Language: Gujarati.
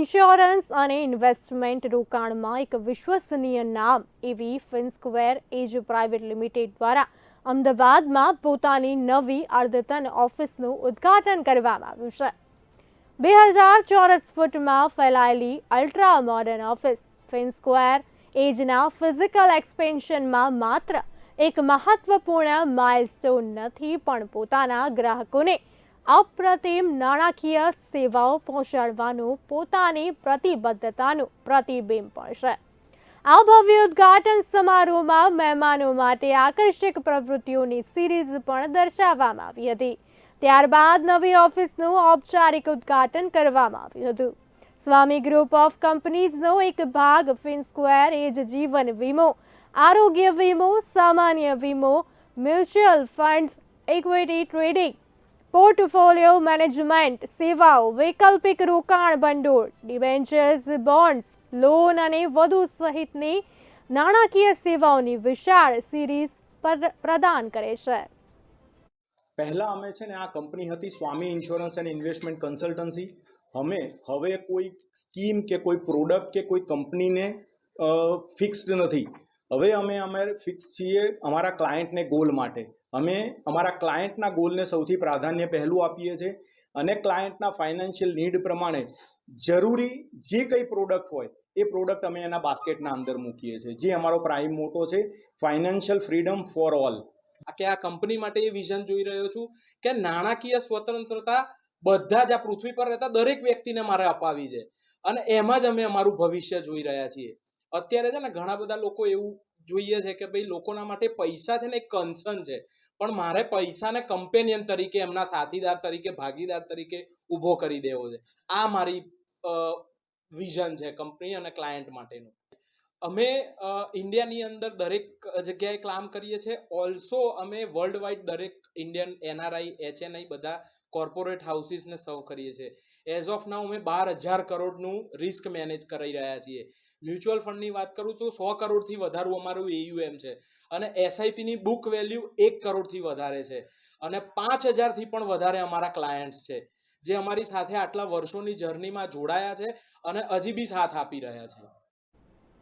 ઇન્સ્યોરન્સ અને ઇન્વેસ્ટમેન્ટ રોકાણમાં એક વિશ્વસનીય નામ. એવી ફિનસ્ક્વેર એજ પ્રાઇવેટ લિમિટેડ દ્વારા અમદાવાદમાં પોતાની નવી અર્ધતન ઓફિસનું ઉદ્ઘાટન કરવામાં આવ્યું છે. બે હજાર ચોરસ ફૂટમાં ફેલાયેલી અલ્ટ્રા મોડર્ન ઓફિસ ફિનસ્ક્વેર એજના ફિઝિકલ એક્સપેન્શનમાં માત્ર એક મહત્વપૂર્ણ માઇલસ્ટોન નથી, પણ પોતાના ગ્રાહકોને અપ્રતિમ નાણાકીય સેવાઓ પહોંચાડવાનું પોતાની પ્રતિબદ્ધતાનું પ્રતિબિંબ પણ છે. આ ભવ્ય ઉદ્ઘાટન સમારોહમાં મહેમાનો માટે આકર્ષક પ્રવૃત્તિઓની સિરીઝ પણ દર્શાવવામાં આવી હતી. ત્યારબાદ નવી ઓફિસનું ઔપચારિક ઉદ્ઘાટન કરવામાં આવ્યું હતું. સ્વામી ગ્રુપ ઓફ કંપનીઝનો એક ભાગ ફિનસ્ક્વેર એજ જીવન વીમો, આરોગ્ય વીમો, સામાન્ય વીમો, mutual funds, equity trading portfolio management સેવાઓ, વૈકલ્પિક રોકાણ ભંડોળ ડિબેન્ચર્સ બોન્ડ્સ લોન અને વધુ સહિતની નાણાકીય સેવાઓની વિશાળ સિરીઝ પર પ્રદાન કરે છે. પહેલાં અમે છે ને આ કંપની હતી Swami insurance and investment consultancy. અમે હવે કોઈ સ્કીમ કે કોઈ પ્રોડક્ટ કે કોઈ કંપનીને ફિક્સ્ડ નથી. હવે અમે અમે ફિક્સ છીએ અમારા ક્લાયન્ટને ગોલ માટે. અમે અમારા ક્લાયન્ટના ગોલને સૌથી પ્રાધાન્ય પહેલું આપીએ છીએ અને ક્લાયન્ટના ફાઇનાન્શિયલ નીડ પ્રમાણે જરૂરી જે કંઈ પ્રોડક્ટ હોય, એ પ્રોડક્ટ અમે એના બાસ્કેટના અંદર મૂકીએ છીએ. જે અમારો પ્રાઇમ મોટો છે ફાઇનાન્શિયલ ફ્રીડમ ફોર ઓલ કે આ કંપની માટે એ વિઝન જોઈ રહ્યો છું કે નાણાકીય સ્વતંત્રતા બધા જ આ પૃથ્વી પર રહેતા દરેક વ્યક્તિને મારે અપાવી છે. અને એમાં જ અમે અમારું ભવિષ્ય જોઈ રહ્યા છીએ. અત્યારે છે ને ઘણા બધા લોકો એવું જોઈએ છે કે ભાઈ લોકોના માટે પૈસા છે ને એક કન્સર્ન છે. પણ મારે પૈસાને કમ્પેનિયન તરીકે, એમના સાથીદાર તરીકે, ભાગીદાર તરીકે ઊભો કરી દેવો છે. આ મારી વિઝન છે કંપની અને ક્લાયન્ટ માટેનું. અમે ઇન્ડિયાની અંદર દરેક જગ્યાએ કામ કરીએ છીએ. ઓલ્સો અમે વર્લ્ડ વાઇડ દરેક ઇન્ડિયન એનઆરઆઈ, એચએનઆઈ બધા કોર્પોરેટ હાઉસીસને સર્વ કરીએ છીએ. એઝ ઓફ નાઉ અમે બાર હજાર કરોડનું રિસ્ક મેનેજ કરી રહ્યા છીએ. મ્યુચ્યુઅલ ફંડની વાત કરું તો સો કરોડથી વધારું અમારું એયુએમ છે. અને એસઆઈપીની બુક વેલ્યુ એક કરોડથી વધારે છે. અને પાંચ હજારથી પણ વધારે અમારા ક્લાયન્ટ્સ છે. જે અમારી સાથે આટલા વર્ષોની જર્નીમાં જોડાયા છે અને હજી બી સાથ આપી રહ્યા છે.